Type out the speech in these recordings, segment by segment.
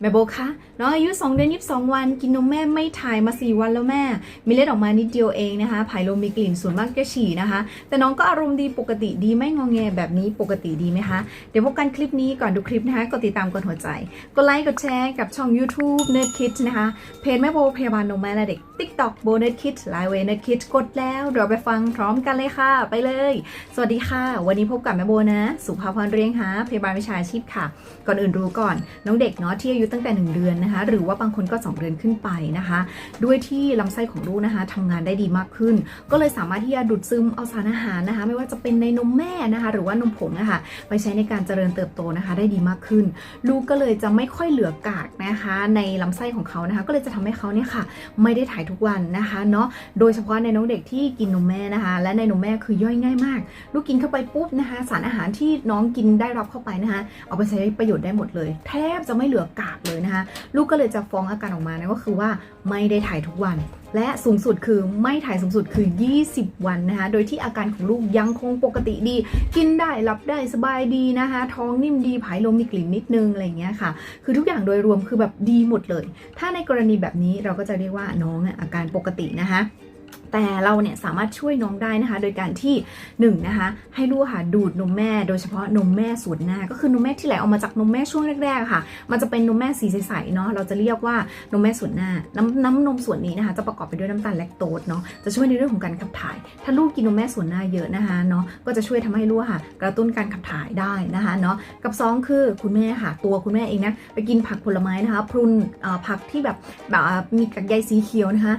แม่โบคะน้องอายุ 2 เดือน 22 วัน กินนมแม่ไม่ถ่ายมา 4 วันแล้วแม่ มีเลือดออกมานิดเดียวเองนะคะผายลมมีกลิ่นส่วนมากจะฉี่นะคะ แต่น้องก็อารมณ์ดีปกติดีไม่งองแงแบบนี้ปกติดีไหมคะ เดี๋ยวพบกันคลิปนี้ก่อนดูคลิปนะคะกดติดตามกดหัวใจ กดไลค์กดแชร์กับช่อง YouTube Nerd Kids นะคะ เพจแม่โบพยาบาลนมแม่และเด็ก TikTok โบ Nerd Kids ไลน์เว Nerd Kids กดแล้วเดี๋ยวไปฟังพร้อมกันเลยค่ะ ไปเลย สวัสดีค่ะ วันนี้พบกับแม่โบนะ สุภาพรเรียงหาพยาบาลวิชาชีพค่ะ ก่อนอื่นรู้ก่อน น้องเด็กเนาะที่อายุตั้งแต่ 1 เดือนนะคะ หรือว่าบางคนก็ 2 เดือนขึ้นไปนะคะ ด้วยที่ลำไส้ของลูกนะคะทำงานได้ดีมากขึ้น ก็เลยสามารถที่จะดูดซึมเอาสารอาหารนะคะ ไม่ว่าจะเป็นในนมแม่นะคะ หรือว่านมผงนะคะไปใช้ในการเจริญเติบโตนะคะ ได้ดีมากขึ้น ลูกก็เลยจะไม่ค่อยเหลือกากนะคะ ในลำไส้ของเขานะคะ ก็เลยจะทำให้เขาเนี่ยค่ะ ไม่ได้ถ่ายทุกวันนะคะเนาะโดยเฉพาะในน้องเด็กที่กินนมแม่นะคะ และในนมแม่คือย่อยง่ายมาก ลูกกินเข้าไปปุ๊บนะคะ สารอาหารที่น้องกินได้รับเข้าไปนะคะ เอาไปใช้ประโยชน์ได้หมดเลย แทบจะไม่เหลือกากเลยนะคะ ลูกก็เลยจะฟ้องอาการออกมานะก็คือว่าไม่ได้ถ่ายทุกวัน และสูงสุดคือไม่ถ่ายสูงสุดคือ 20 วันนะคะ โดยที่อาการของลูกยังคงปกติดี กินได้หลับได้สบายดีนะคะ ท้องนิ่มดีผายลมมีกลิ่นนิดนึงอะไรอย่างเงี้ยค่ะ คือทุกอย่างโดยรวมคือแบบดีหมดเลย ถ้าในกรณีแบบนี้เราก็จะเรียกว่าน้องอาการปกตินะคะ แต่เราเนี่ยสามารถช่วยน้องได้นะคะ โดยการที่1นงนะคะให้ลูกค่ะดูดนมแม่ โดยเฉพาะนมแม่ส่วนหน้า ก็คือนมแม่ที่ไหลออกมาจากนมแม่ช่วงแรกๆค่ะ มันจะเป็นนมแม่สีใสๆเนาะเราจะเรียกว่านมแม่ส่วนหน้าน้ำน้ำนมส่วนนี้นะคะ จะประกอบไปด้วยน้ำตาลแลคโตสเนาะจะช่วยในเรื่องของการขับถ่าย ถ้าลูกกินนมแม่ส่วนหน้าเยอะนะคะเนาะก็จะช่วยทำให้ลูกค่ะ กระตุ้นการขับถ่ายได้นะคะเนาะกับสองคือคุณแม่ค่ะ ตัวคุณแม่เองนะไปกินผักผลไม้นะคะพรุนผักที่แบบแบบมีกากใยสีเขียวนะคะ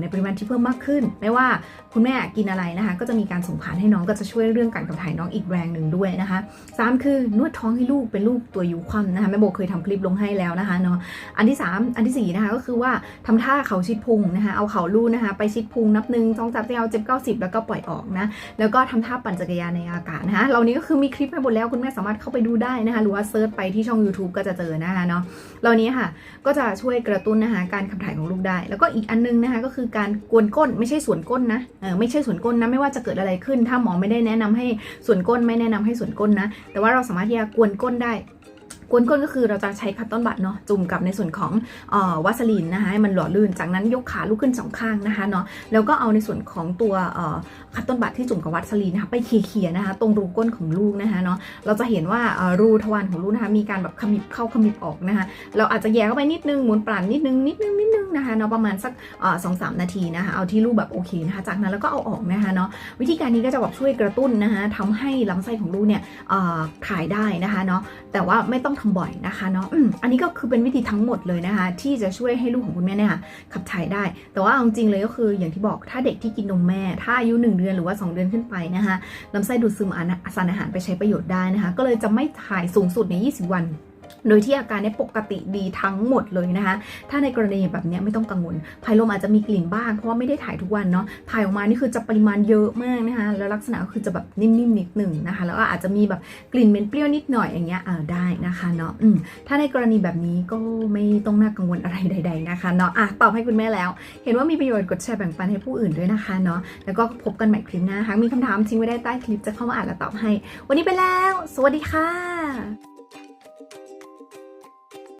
ในปริมาณที่เพิ่มมากขึ้นไม่ว่าคุณแม่กินอะไรนะคะ ก็จะมีการส่งผ่านให้น้องก็จะช่วยเรื่องการขับถ่ายน้องอีกแรงหนึ่งด้วยนะคะสามคือนวดท้องให้ลูกเป็นลูกตัวยูคว่ำนะคะแม่โบเคยทำคลิปลงให้แล้วนะคะเนาะอันที่สามอันที่สี่นะคะก็คือว่าทำท่าเขาชิดพุงนะคะเอาเขาลูกนะคะ ไปชิดพุงนับหนึ่งสองสามสี่เอาเจ็บเก้าสิบแล้วก็ปล่อยออกนะแล้วก็ทำท่าปั่นจักรยานในอากาศนะคะเหล่านี้ก็คือมีคลิปให้หมดแล้วคุณแม่สามารถเข้าไปดูได้นะคะหรือว่าเซิร์ชไปที่ช่อง YouTube ก็จะเจอนะคะเนาะเหล่านี้ค่ะก็จะช่วยกระตุ้นนะคะการขับถ่ายของลูกได้ แล้วก็อีกอันนึงนะคะก็คือการกวนก้นไม่ใช่ส่วนก้นนะเออไม่ใช่ส่วนก้นนะ ไม่ว่าจะเกิดอะไรขึ้น ถ้าหมอไม่ได้แนะนำให้ส่วนก้นไม่แนะนำให้ส่วนก้นนะ แต่ว่าเราสามารถที่จะกวนก้นได้ กวนก้นก็คือเราจะใช้คัตตอนบัตเนาะจุ่มกับในส่วนของออวัสลีนนะคะให้มันหล่อลื่นจากนั้นยกขาลุกขึ้นสองข้างนะคะเนาะแล้วก็เอาในส่วนของตัวคัตตอนบัตที่จุ่มกับวัสลีนนะคะไปเคลียร์ๆนะคะตรงรูก้นของลูกนะคะเนาะเราจะเห็นว่ารูทวารของลูกนะคะมีการแบบขมิบเข้าขมิบออกนะคะเราอาจจะแย่เข้าไปนิดนึงหมุนปราณนิดนึงนิดนึงนิดนึงนะคะเนาะประมาณสักสองสามนาทีนะคะเอาที่ลูกแบบโอเคนะคะจากนั้นแล้วก็เอาออกนะคะเนาะวิธีการนี้ก็จะแบบช่วยกระตุ้นนะคะทำให้ลำไส้ของลูกเนี่ยถ่ายได้นะคะเนาะแต่ว่าไม่ต้องทำบ่อยนะคะเนาะออันนี้ก็คือเป็นวิธีทั้งหมดเลยนะคะ ที่จะช่วยให้ลูกของคุณแม่เนี่ยขับถ่ายได้ แต่ว่าเอาจริงเลยก็คืออย่างที่บอกถ้าเด็กที่กินนมแม่ ถ้าอายุ 1 เดือนหรือว่า 2 เดือนขึ้นไปนะคะลำไส้ดูดซึมสารอาหารไปใช้ประโยชน์ได้นะคะ ก็เลยจะไม่ถ่ายสูงสุดใน 20 วัน โดยที่อาการเนี้ปกติดีทั้งหมดเลยนะคะ ถ้าในกรณีแบบเนี้ยไม่ต้องกังวลภายลมอาจจะมีกลิ่นบ้างเพราะว่าไม่ได้ถ่ายทุกวันเนาะ ถ่ายออกมานี่คือจะปริมาณเยอะมากนะคะ แล้วลักษณะก็คือจะแบบนิ่มๆนิดหนึ่งนะคะ แล้วก็อาจจะมีแบบกลิ่นเหม็นเปรี้ยวนิดหน่อยอย่างเงี้ย เออได้นะคะเนาะอืมถ้าในกรณีแบบนี้ก็ไม่ต้องน่ากังวลอะไรใด ๆนะคะเนาะ อะตอบให้คุณแม่แล้ว เห็นว่ามีประโยชน์กดแชร์แบ่งปันให้ผู้อื่นด้วยนะคะเนาะ แล้วก็พบกันใหม่คลิปหน้าหากมีคำถามทิ้งไว้ได้ใต้คลิปจะเข้ามาอ่านและตอบให้ วันนี้ไปแล้ว สวัสดีค่ะ